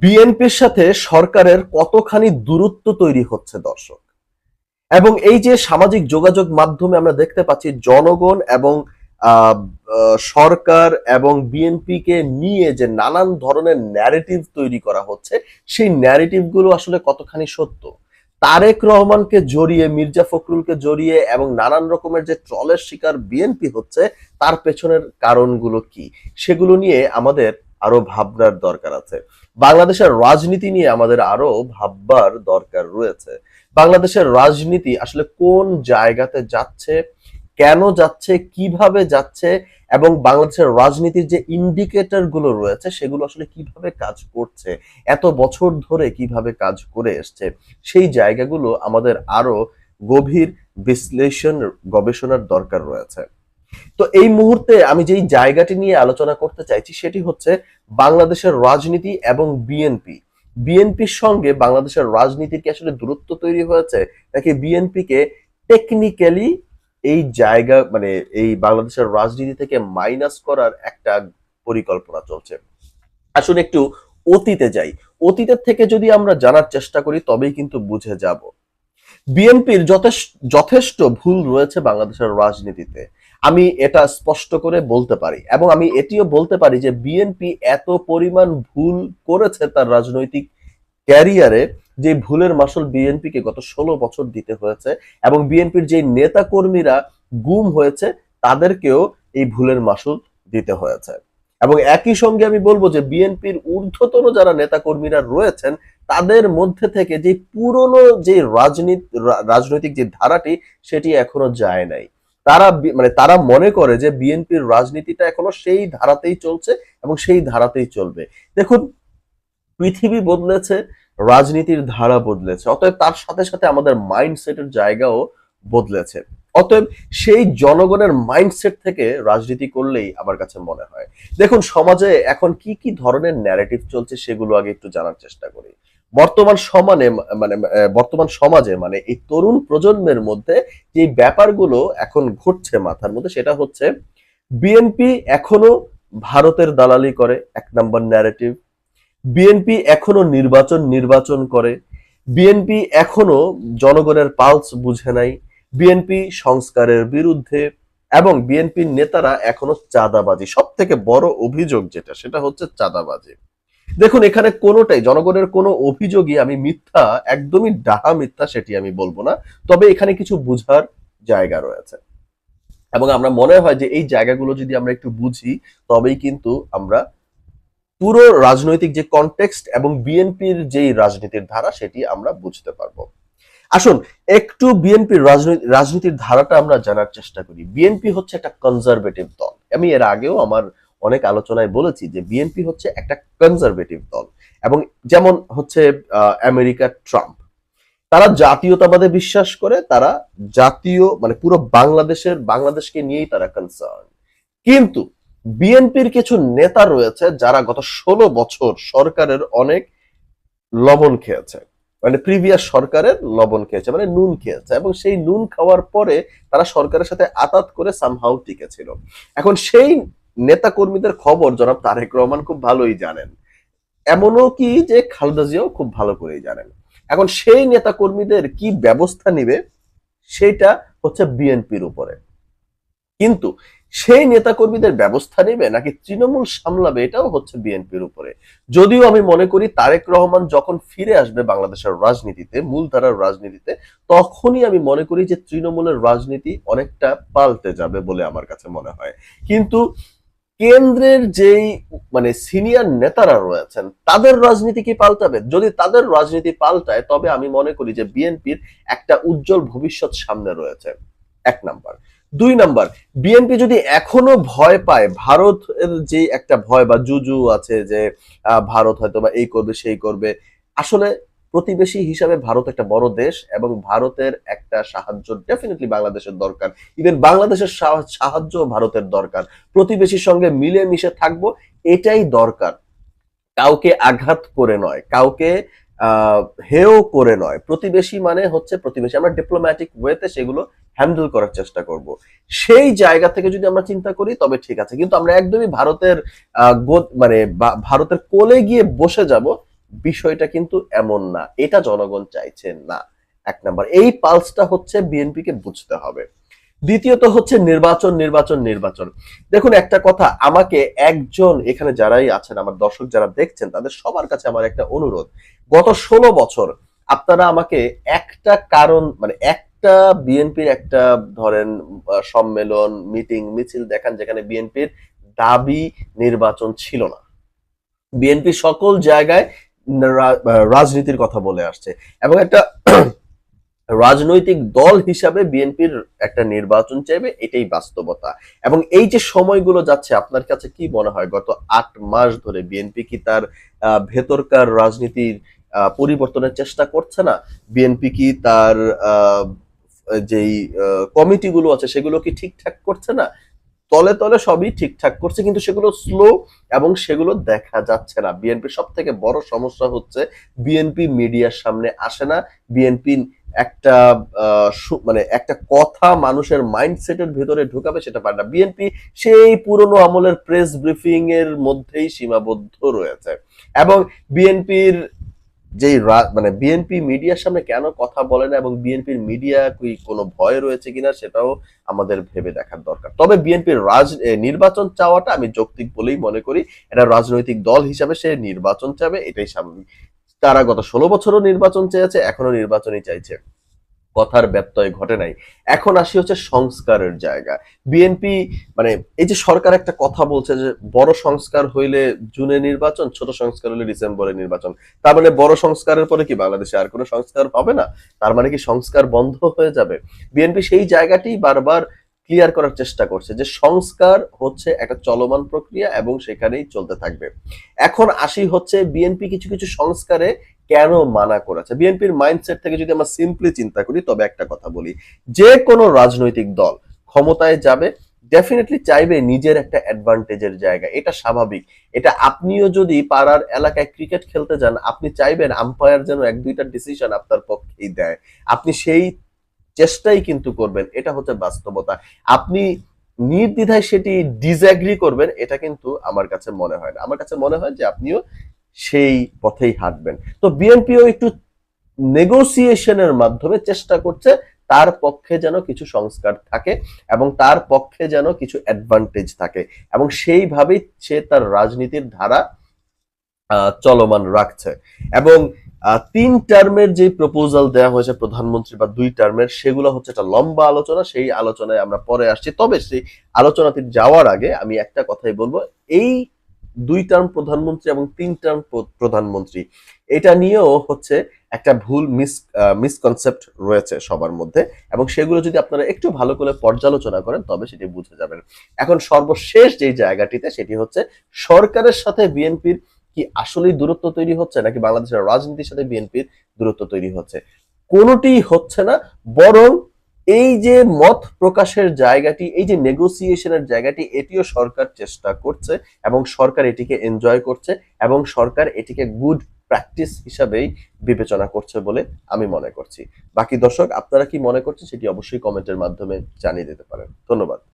বিএনপির সাথে সরকারের কতখানি দূরত্ব তৈরি হচ্ছে, দর্শক? এবং এই যে সামাজিক যোগাযোগ মাধ্যমে আমরা দেখতে পাচ্ছি জনগণ এবং সরকার এবং বিএনপি কে নিয়ে যে নানান ধরনের ন্যারেটিভ তৈরি করা হচ্ছে, সেই ন্যারেটিভগুলো আসলে কতখানি সত্য? তারেক রহমানকে জড়িয়ে, মির্জা ফখরুলকে জড়িয়ে এবং নানান রকমের যে ট্রলের শিকার বিএনপি হচ্ছে, তার পেছনের কারণগুলো কি? সেগুলো নিয়ে আমাদের আরও ভাবনার দরকার আছে। বাংলাদেশের রাজনীতি নিয়ে আমাদের আরও ভাববার দরকার রয়েছে। বাংলাদেশের রাজনীতি আসলে কোন জায়গাতে যাচ্ছে, কেন যাচ্ছে, কীভাবে যাচ্ছে এবং বাংলাদেশের রাজনীতির যে ইন্ডিকেটরগুলো রয়েছে সেগুলো আসলে কীভাবে কাজ করছে, এত বছর ধরে কীভাবে কাজ করে এসছে, সেই জায়গাগুলো আমাদের আরও গভীর বিশ্লেষণ, গবেষণার দরকার রয়েছে। তো এই মুহূর্তে আমি যেই জায়গাটি নিয়ে আলোচনা করতে চাইছি সেটি হচ্ছে বাংলাদেশের রাজনীতি এবং বিএনপি বিএনপির সঙ্গে বাংলাদেশের রাজনীতির কি আসলে দূরত্ব তৈরি হয়েছে, নাকি বিএনপি কে টেকনিক্যালি এই জায়গা মানে এই বাংলাদেশের রাজনীতি থেকে মাইনাস করার একটা পরিকল্পনা চলছে? আসলে একটু অতীতে যাই। অতীতের থেকে যদি আমরা জানার চেষ্টা করি, তবেই কিন্তু বুঝে যাব। বিএনপির যথেষ্ট ভুল রয়েছে বাংলাদেশের রাজনীতিতে। আমি এটা স্পষ্ট করে বলতে পারি। এবং আমি এটিও বলতে পারি যে বিএনপি এত পরিমাণ ভুল করেছে তার রাজনৈতিক ক্যারিয়ারে যে ভুলের মাসুল বিএনপিকে গত ষোলো বছর দিতে হয়েছে এবং বিএনপির যে নেতা কর্মীরা গুম হয়েছে, তাদেরকেও এই ভুলের মাসুল দিতে হয়েছে। এবং একই সঙ্গে আমি বলব যে বিএনপির ঊর্ধ্বতন যারা নেতা কর্মীরা রয়েছেন, তাদের মধ্যে থেকে যে পুরনো যে রাজনীতি রাজনৈতিক যে ধারাটি, সেটি এখনও যায় নাই। তারা মানে তারা মনে করে যে বিএনপির রাজনীতিটা এখনও সেই ধারাতেই চলছে এবং সেই ধারাতেই চলবে। দেখুন, পৃথিবী বদলেছে, রাজনীতির ধারা বদলেছে, অতএব তার সাথে সাথে আমাদের মাইন্ডসেটের জায়গাও বদলেছে। অতএব সেই জনগণের মাইন্ডসেট থেকে রাজনীতি করলেই আমার কাছে মনে হয়। দেখুন, সমাজে এখন কি কি ধরনের ন্যারেটিভ চলছে সেগুলো আগে একটু জানার চেষ্টা করি। বর্তমান সমানে মানে বর্তমান সমাজে মানে এই তরুণ প্রজন্মের মধ্যে যে ব্যাপারগুলো এখন ঘটছে মাথার মধ্যে, সেটা হচ্ছে বিএনপি এখনও ভারতের দালালি করে, এক নম্বর ন্যারেটিভ বিএনপি এখনও নির্বাচন নির্বাচন করে। বিএনপি এখনও জনগণের পালস বুঝে নাই। বিএনপি সংস্কারের বিরুদ্ধে এবং বিএনপির নেতারা এখনও চাঁদাবাজি। সব থেকে বড় অভিযোগ যেটা, সেটা হচ্ছে চাঁদাবাজি। দেখুন, এখানে কোনোটাই, জনগণের কোনো অভিযোগই আমি মিথ্যা, একদমই ডাহা মিথ্যা সেটি আমি বলব না। তবে এখানে কিছু বুঝার জায়গা রয়েছে। এবং আমরা মনে হয় যে এই জায়গাগুলো যদি আমরা একটু বুঝি, তবেই কিন্তু আমরা পুরো রাজনৈতিক যে কনটেক্সট এবং বিএনপির যেই রাজনীতির ধারা, সেটি আমরা বুঝতে পারব। আসুন, একটু বিএনপির রাজনীতি রাজনীতির ধারাটা আমরা জানার চেষ্টা করি। বিএনপি হচ্ছে একটা কনজারভেটিভ দল। আমি এর আগেও আমার অনেক আলোচনায় বলেছি যে বিএনপি হচ্ছে একটা কনজারভেটিভ দল এবং যেমন হচ্ছে আহ, আমেরিকার ট্রাম্প। তারা জাতীয়তাবাদে বিশ্বাস করে তারা জাতীয় মানে পুরো বাংলাদেশের বাংলাদেশকে নিয়েই তারা কনসার্ন কিন্তু বিএনপির কিছু নেতা রয়েছে যারা গত ষোলো বছর সরকারের অনেক লবণ খেয়েছে। মানে প্রিভিয়াস সরকারের লবণ খেয়েছে মানে নুন খেয়েছে এবং সেই নুন খাওয়ার পরে তারা সরকারের সাথে আতাত করে সামহাউ টিকেছিল এখন সেই নেতা কর্মীদের খবর জনাব তারেক রহমান খুব ভালোই জানেন। এমনও কি যে খালেদা জিয়াও খুব ভালো করেই জানেন। এখন সেই নেতা কর্মীদের কি ব্যবস্থা নিবে, সেটা হচ্ছে বিএনপির উপরে। কিন্তু সেই নেতাকর্মীদের ব্যবস্থা নেবে নাকি তৃণমূল সামলাবে, এটাও হচ্ছে বিএনপির উপরে। যদিও আমি মনে করি তারেক রহমান যখন ফিরে আসবে বাংলাদেশের রাজনীতিতে, মূলধারার রাজনীতিতে, তখনই আমি মনে করি যে তৃণমূলের রাজনীতি অনেকটা পাল্টে যাবে বলে আমার কাছে মনে হয়। কিন্তু কেন্দ্রের যেই মানে সিনিয়র নেতারা রয়েছেন, তাদের রাজনীতি কি পাল্টাবে? যদি তাদের রাজনীতি পাল্টায়, তবে আমি মনে করি যে বিএনপির একটা উজ্জ্বল ভবিষ্যৎ সামনে রয়েছে। এক নাম্বার। দুই নাম্বার, বিএনপি যদি এখনও ভয় পায় ভারতের যে একটা ভয় বা জুজু আছে যে ভারত হয়তো বা এই করবে, সেই করবে, আসলে প্রতিবেশী হিসাবে ভারত একটা বড় দেশ এবং ভারতের একটা সাহায্য ডেফিনেটলি বাংলাদেশের দরকার। ইভেন বাংলাদেশের সাহায্য ভারতের দরকার। প্রতিবেশীর সঙ্গে মিলেমিশে থাকব, এটাই দরকার। কাউকে আঘাত করে নয়, কাউকে হেও করে নয়। প্রতিবেশী মানে হচ্ছে প্রতিবেশী। আমরা ডিপ্লোম্যাটিক ওয়েতে সেগুলো হ্যান্ডেল করার চেষ্টা করব। সেই জায়গা থেকে যদি আমরা চিন্তা করি, তবে ঠিক আছে। কিন্তু আমরা একদমই ভারতের মানে ভারতের কোলে গিয়ে বসে যাব বিষয়টা কিন্তু এমন না, এটা জনগণ চাইছে না। এক নাম্বার, এই পালসটা হচ্ছে বিএনপিকে বুঝতে হবে। দ্বিতীয়ত হচ্ছে নির্বাচন নির্বাচন নির্বাচন। দেখুন, একটা কথা, আমাকে একজন, এখানে যারাই আছেন, আমার দর্শক যারা দেখছেন, তাদের সবার কাছে আমার একটা অনুরোধ। গত ষোলো বছর আপনারা আমাকে একটা কারণ মানে একটা বিএনপির একটা, ধরেন সম্মেলন, মিটিং, মিছিল দেখান যেখানে বিএনপির দাবি নির্বাচন ছিল না। বিএনপি সকল জায়গায় রাজনীতির কথা বলে আসছে। এবং একটা রাজনৈতিক দল হিসাবে বিএনপির একটা নির্বাচন চাইবে, এটাই বাস্তবতা। এবং এই যে সময়গুলো যাচ্ছে, আপনার কাছে কি মনে হয়? গত আট মাস ধরে বিএনপি কি তার ভেতরকার রাজনীতির পরিবর্তনের চেষ্টা করছে না? বিএনপি কি তার যেই কমিটিগুলো আছে, সেগুলো কি ঠিকঠাক করছে না? তলে তলে সবই ঠিকঠাক করছে, কিন্তু সেগুলো স্লো এবং সেগুলো দেখা যাচ্ছে না। বিএনপির সব থেকে বড় সমস্যা হচ্ছে বিএনপি মিডিয়ার সামনে আসে না। বিএনপি একটা মানে একটা কথা মানুষের মাইন্ডসেটের ভেতরে ঢুকাবে সেটা পারে না। বিএনপি সেই পুরনো আমলের প্রেস ব্রিফিং এর মধ্যেই সীমাবদ্ধ রয়েছে। এবং বিএনপির রা- মানে বিএনপি মিডিয়ার সামনে কেন কথা বলে না এবং বিএনপির মিডিয়া কি কোনো ভয় রয়েছে কিনা সেটাও আমাদের ভেবে দেখার দরকার। তবে বিএনপির রাজ নির্বাচন চাওয়াটা আমি যৌক্তিক বলেই মনে করি। এটা রাজনৈতিক দল হিসাবে সে নির্বাচন চাবে, এটাই স্বাভাবিক তারা গত ষোলো বছরও নির্বাচন চেয়েছে এখনও নির্বাচনই চাইছে। কথার ব্যত্যয় ঘটে নাই। এখন আসি হচ্ছে সংস্কারের জায়গা বিএনপি মানে এই যে সরকার একটা কথা বলছে যে বড় সংস্কার হইলে জুনে নির্বাচন, ছোট সংস্কার হইলে ডিসেম্বরে নির্বাচন। তার মানে বড় সংস্কারের পরে কি বাংলাদেশে আর কোনো সংস্কার হবে না? তার মানে কি সংস্কার বন্ধ হয়ে যাবে? বিএনপি সেই জায়গাটি বারবার ক্লিয়ার করার চেষ্টা করছে যে সংস্কার হচ্ছে একটা চলমান প্রক্রিয়া এবং সেখানেই চলতে থাকবে। এখন আসি হচ্ছে বিএনপি কিছু কিছু সংস্কারে কেন মানা করেছে? বিএনপির মাইন্ডসেট থেকে যদি আমরা সিম্পলি চিন্তা করি, তবে একটা কথা বলি, যে কোনো রাজনৈতিক দল ক্ষমতায় যাবে ডেফিনেটলি চাইবে নিজের একটা অ্যাডভান্টেজের জায়গা। এটা স্বাভাবিক। এটা আপনিও যদি পাড়ার এলাকায় ক্রিকেট খেলতে যান, আপনি চাইবেন আম্পায়ার যেন এক দুইটা ডিসিশন আপনার পক্ষেই দেয়। আপনি সেই চেষ্টাই কিন্তু করবেন, এটা হচ্ছে বাস্তবতা। আপনি নির্দ্বিধায় সেটি ডিসঅ্যাগ্রি করবেন, এটা কিন্তু আমার কাছে মনে হয় না। আমার কাছে মনে হয় যে আপনিও সেই পথেই হাঁটবেন। তো বিএনপিও একটু নেগোসিয়েশনের মাধ্যমে চেষ্টা করছে, তার পক্ষে যেন কিছু সংস্কার থাকে এবং তার পক্ষে যেন কিছু অ্যাডভান্টেজ থাকে এবং সেইভাবেই সে তার রাজনীতির ধারা চলমান রাখছে। এবং তিন টার্মের যে প্রপোজাল দেওয়া হয়েছে, প্রধানমন্ত্রী বা দুই টার্মের সেগুলো হচ্ছে একটা লম্বা আলোচনা, সেই আলোচনায় আমরা পরে আসছি। তবে সেই আলোচনাতে যাওয়ার আগে আমি একটা কথাই বলব, এই দুই টার্ম প্রধানমন্ত্রী এবং তিন টার্ম প্রধানমন্ত্রী। এটা নিয়েও হচ্ছে একটা ভুল মিস মিসকনসেপ্ট রয়েছে সবার মধ্যে এবং সেগুলো যদি আপনারা একটু ভালো করে পর্যালোচনা করেন তবে সেটি বুঝে যাবেন। এখন সর্বশেষ যে জায়গাটিতে সেটি হচ্ছে, সরকারের সাথে বিএনপির কি আসলেই দূরত্ব তৈরি হচ্ছে নাকি বাংলাদেশের রাজনীতির সাথে বিএনপির দূরত্ব তৈরি হচ্ছে? কোনোটি হচ্ছে না, বরং এই যে মত প্রকাশের জায়গাটি, এই যে নেগোসিয়েশনের জায়গাটি, এটিও সরকার চেষ্টা করছে এবং সরকার এটিকে এনজয় করছে এবং সরকার এটিকে গুড প্র্যাকটিস হিসাবেই বিবেচনা করছে বলে আমি মনে করছি। বাকি দর্শক, আপনারা কি মনে করছেন সেটি অবশ্যই কমেন্টের মাধ্যমে জানিয়ে দিতে পারেন। ধন্যবাদ।